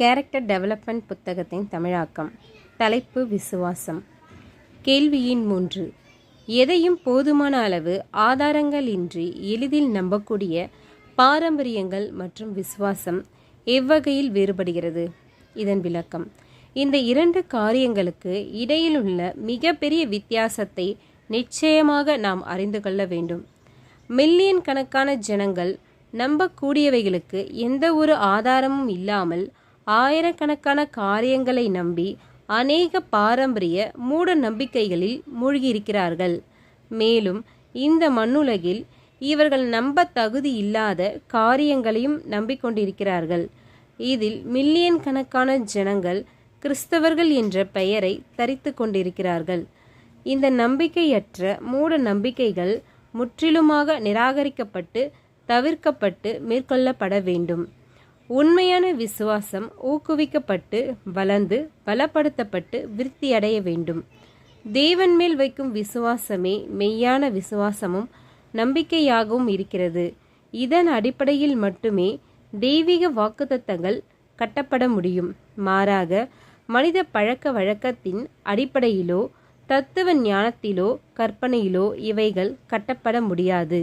Character development புத்தகத்தின் தமிழாக்கம். தலைப்பு விசுவாசம். கேள்வியின் மூன்று. எதையும் போதுமான அளவு ஆதாரங்கள் இன்றி எளிதில் நம்பக்கூடிய பாரம்பரியங்கள் மற்றும் விசுவாசம் எவ்வகையில் வேறுபடுகிறது? இதன் விளக்கம். இந்த இரண்டு காரியங்களுக்கு இடையிலுள்ள மிகப்பெரிய வித்தியாசத்தை நிச்சயமாக நாம் அறிந்து கொள்ள வேண்டும். மில்லியன் கணக்கான ஜனங்கள் நம்பக்கூடியவைகளுக்கு எந்த ஒரு ஆதாரமும் இல்லாமல் ஆயிரக்கணக்கான காரியங்களை நம்பி அநேக பாரம்பரிய மூட நம்பிக்கைகளில் மூழ்கியிருக்கிறார்கள். மேலும் இந்த மண்ணுலகில் இவர்கள் நம்ப தகுதி இல்லாத காரியங்களையும் நம்பிக்கொண்டிருக்கிறார்கள். இதில் மில்லியன் கணக்கான ஜனங்கள் கிறிஸ்தவர்கள் என்ற பெயரை தரித்து கொண்டிருக்கிறார்கள். இந்த நம்பிக்கையற்ற மூட நம்பிக்கைகள் முற்றிலுமாக நிராகரிக்கப்பட்டு தவிர்க்கப்பட்டு மேற்கொள்ளப்பட வேண்டும். உண்மையான விசுவாசம் ஊக்குவிக்கப்பட்டு வளர்ந்து பலப்படுத்தப்பட்டு விருத்தியடைய வேண்டும். தேவன் மேல் வைக்கும் விசுவாசமே மெய்யான விசுவாசமும் நம்பிக்கையாகவும் இருக்கிறது. இதன் அடிப்படையில் மட்டுமே தெய்வீக வாக்குத்தத்தங்கள் கட்டப்பட முடியும். மாறாக மனித பழக்க வழக்கத்தின் அடிப்படையிலோ தத்துவ ஞானத்திலோ கற்பனையிலோ இவைகள் கட்டப்பட முடியாது.